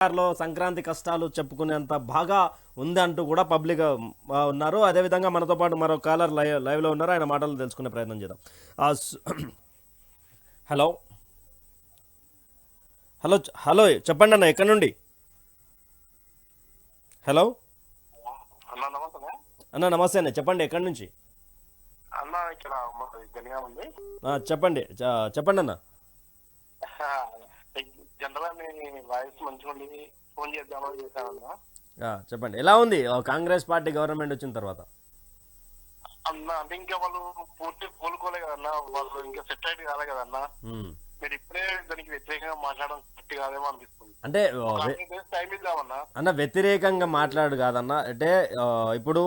లో సంక్రాంతి కష్టాలు చెప్పుకునేంత బాగా ఉంది అంటూ కూడా పబ్లిక్ ఉన్నారు. అదేవిధంగా మనతో పాటు మరో కాలర్ లైవ్ లైవ్లో ఉన్నారు. ఆయన మాటలు తెలుసుకునే ప్రయత్నం చేద్దాం. హలో. హలో హలో చెప్పండి అన్న ఎక్కడి నుండి? హలో. అన్న నమస్తే అన్న. చెప్పండి ఎక్కడి నుంచి? చెప్పండి చెప్పండి అన్న. జనరల్ మీ వాయిస్ మంచిగా ఉండి ఫోన్ చేద్దామని చేశానన్న ఆ, చెప్పండి. ఎలా ఉంది? కాంగ్రెస్ పార్టీ గవర్నమెంట్ వచ్చిన తర్వాత. అన్న అంటే ఇంకా వాళ్ళు పూర్తి కోలుకోలే కదన్న వాళ్ళు ఇంకా సెట్ అయితే కాలే కదన్న. మీరు ఇప్పుడే దానికి వ్యతిరేకంగా మాట్లాడడం కరెక్ట్ కాదేమో అనిపిస్తుంది. అంటే టైం ఇద్దామన్నా. అన్న వ్యతిరేకంగా మాట్లాడు కాదన్న. అంటే ఇప్పుడు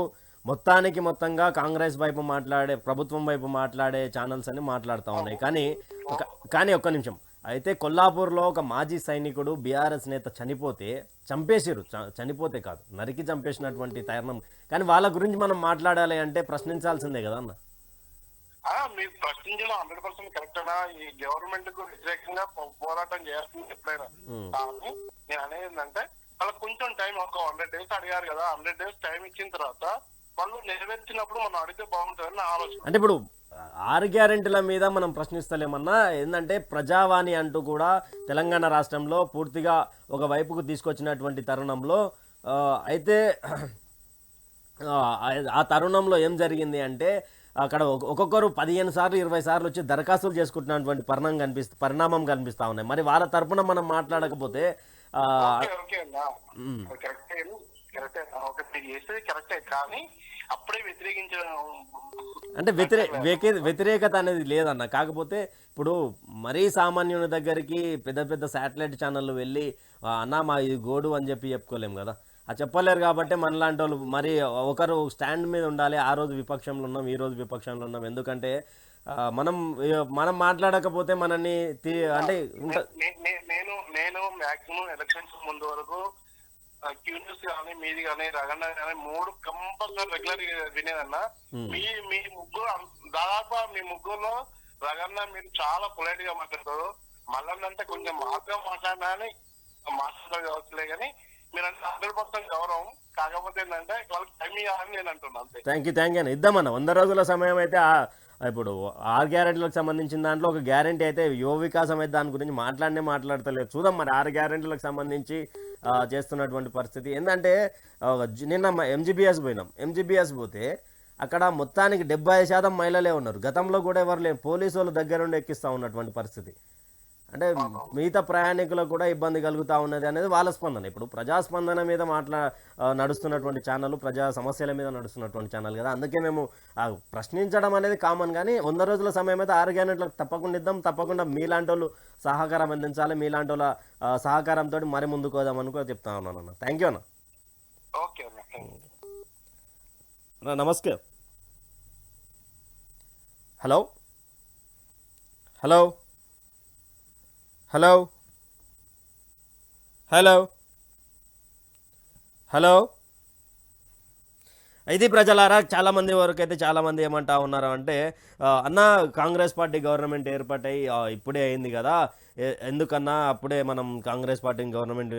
మొత్తానికి మొత్తంగా కాంగ్రెస్ వైపు మాట్లాడే ప్రభుత్వం వైపు మాట్లాడే ఛానల్స్ అని మాట్లాడుతూ ఉన్నాయి. కానీ కానీ ఒక్క నిమిషం. అయితే కొల్లాపూర్లో ఒక మాజీ సైనికుడు బీఆర్ఎస్ నేత చనిపోతే చంపేసిరు చనిపోతే కాదు. నరికి చంపేసినటువంటి తరుణం. కానీ వాళ్ళ గురించి మనం మాట్లాడాలి అంటే ప్రశ్నించాల్సిందే కదా అన్న? ఆ, మీరు ప్రశ్నించడం హండ్రెడ్ పర్సెంట్ కరెక్ట్ అన్నా. ఈ గవర్నమెంట్కు వ్యతిరేకంగా పోరాటం చేస్తుంది ఎప్పుడైనా. కానీ నేను అనేది ఏంటంటే వాళ్ళకి కొంచెం టైం ఒక హండ్రెడ్ డేస్ అడిగారు కదా. హండ్రెడ్ డేస్ టైం ఇచ్చిన తర్వాత వాళ్ళు నెరవేర్చినప్పుడు మనం అడిగితే బాగుంటుందని నా ఆలోచన. అంటే ఇప్పుడు ఆరు గ్యారెంటీల మీద మనం ప్రశ్నిస్తలేమన్నా ఏంటంటే ప్రజావాణి అంటూ కూడా తెలంగాణ రాష్ట్రంలో పూర్తిగా ఒక వైపుకు తీసుకొచ్చినటువంటి తరుణంలో అయితే ఆ, తరుణంలో ఏం జరిగింది అంటే అక్కడ ఒక్- ఒక్కొక్కరు పదిహేను సార్లు ఇరవై సార్లు వచ్చి దరఖాస్తులు చేసుకుంటున్నటువంటి పరిణామం కనిపిస్తు పరిణామం కనిపిస్తా ఉన్నాయి. మరి వాళ్ళ తరపున మనం మాట్లాడకపోతే చేసేది కరెక్టే. కానీ అప్పుడే వ్యతిరేకించడం అంటే వ్యతిరే వ్యతిరేకత అనేది లేదన్న. కాకపోతే ఇప్పుడు మరీ సామాన్యుని దగ్గరికి పెద్ద పెద్ద శాటిలైట్ ఛానళ్ళు వెళ్ళి అన్న మా ఇది గోడు అని చెప్పి చెప్పుకోలేం కదా. అది చెప్పలేరు కాబట్టి మనలాంటి వాళ్ళు మరి ఒకరు స్టాండ్ మీద ఉండాలి ఆ రోజు విపక్షంలో ఉన్నాం ఈ రోజు విపక్షంలో ఉన్నాం. ఎందుకంటే మనం మనం మాట్లాడకపోతే మనల్ని అంటే నేను నేను మాక్సిమం ఎలక్షన్స్ ముందు వరకు క్యూనియస్ కానీ మీది కానీ రగన్న కానీ మూడు కంపల్సరీ రెగ్యులర్ వినేదన్న. మీ మీ ముగ్గురు దాదాపు మీ ముగ్గురులో రగన్న మీరు చాలా పొలైట్గా మాట్లాడతారు. మల్లన్న అంటే కొంచెం మార్గా మాట్లాడినా అని మాట్లాడదు కావచ్చులే కానీ మీరంటే హండ్రెడ్ పర్సెంట్ గౌరవం. కాకపోతే ఏంటంటే వాళ్ళకి టైం ఇవ్వాలని నేను అంటున్నాను అంతే. థ్యాంక్ యూ థ్యాంక్ యూ ఇద్దామన్న. వంద రోజుల సమయం అయితే ఇప్పుడు ఆరు గ్యారెంటీలకు సంబంధించిన దాంట్లో ఒక గ్యారెంటీ అయితే యువ వికాసం అయితే దాని గురించి మాట్లాడనే మాట్లాడతలేదు. చూద్దాం మరి ఆరు గ్యారెంటీలకు సంబంధించి చేస్తున్నటువంటి పరిస్థితి. ఏంటంటే నిన్న ఎంజీబీఎస్ పోయినాం. ఎంజీబీఎస్ పోతే అక్కడ మొత్తానికి డెబ్బై శాతం మహిళలే ఉన్నారు. గతంలో కూడా ఎవరు లేరు. పోలీసు వాళ్ళు దగ్గరుండి ఎక్కిస్తూ ఉన్నటువంటి పరిస్థితి. అంటే మిగతా ప్రయాణికులకు కూడా ఇబ్బంది కలుగుతూ ఉన్నది అనేది వాళ్ళ స్పందన. ఇప్పుడు ప్రజాస్పందన మీద మాట్లా నడుస్తున్నటువంటి ఛానల్ ప్రజా సమస్యల మీద నడుస్తున్నటువంటి ఛానల్ కదా. అందుకే మేము ప్రశ్నించడం అనేది కామన్ కానీ వంద రోజుల సమయం అయితే ఆరు గ్యారెంట్లకు తప్పకుండా ఇద్దాం. తప్పకుండా మీలాంటి వాళ్ళు సహకారం అందించాలి. మీలాంటి వాళ్ళ సహకారంతో మరి ముందుకు పోదామని కూడా చెప్తా ఉన్నాను అన్న. థ్యాంక్ యూ అన్న. ఓకే అన్న. థ్యాంక్ యూ అన్న, నమస్తే hello? Hello? Hello? Hello? Hello? అయితే ప్రజలారా చాలామంది వరకు అయితే చాలామంది ఏమంటా ఉన్నారు అంటే అన్న కాంగ్రెస్ పార్టీ గవర్నమెంట్ ఏర్పాటై ఇప్పుడే అయింది కదా. ఎందుకన్నా అప్పుడే మనం కాంగ్రెస్ పార్టీని గవర్నమెంట్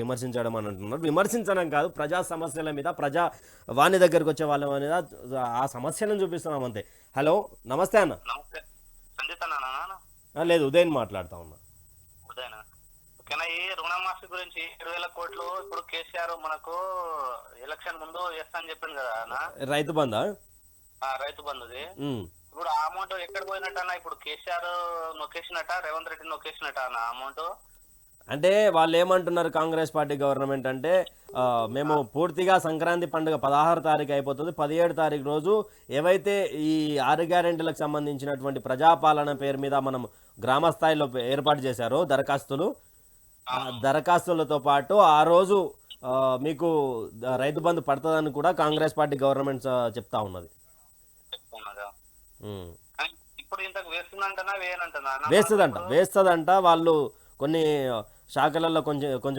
విమర్శించడం అని అంటున్నారు. విమర్శించడం కాదు ప్రజా సమస్యల మీద ప్రజా వాణి దగ్గరికి వచ్చే వాళ్ళ మీద ఆ సమస్యలను చూపిస్తున్నాం అంతే. హలో? నమస్తే అన్న. లేదు ఉదయన్ మాట్లాడుతా ఉన్నా. ఓకేనా? ఈ రుణమాఫీ గురించి ఇరవై వేల కోట్లు ఇప్పుడు కేసీఆర్ మనకు ఎలక్షన్ ముందు చేస్తా అని చెప్పింది కదా అన్న? రైతు ఆ రైతు బంధుది. ఇప్పుడు ఆ అమౌంట్ ఎక్కడ పోయినట్టు అన్న ఇప్పుడు కేసీఆర్ నొక్కేసినట్ట రేవంత్ రెడ్డి నొక్కేసినట్ట అన్న అమౌంట్? అంటే వాళ్ళు ఏమంటున్నారు కాంగ్రెస్ పార్టీ గవర్నమెంట్ అంటే మేము పూర్తిగా సంక్రాంతి పండుగ పదహారు తారీఖు అయిపోతుంది. పదిహేడు తారీఖు రోజు ఏవైతే ఈ ఆరు గ్యారెంటీలకు సంబంధించినటువంటి ప్రజాపాలన పేరు మీద మనం గ్రామ స్థాయిలో ఏర్పాటు చేశారో దరఖాస్తులు దరఖాస్తులతో పాటు ఆ రోజు మీకు రైతు బంధు పడుతుందని కూడా కాంగ్రెస్ పార్టీ గవర్నమెంట్ చెప్తా ఉన్నది? వేస్తుందంట వేస్తుందంట. వాళ్ళు కొన్ని శాఖలలో కొంచెం కొంచెం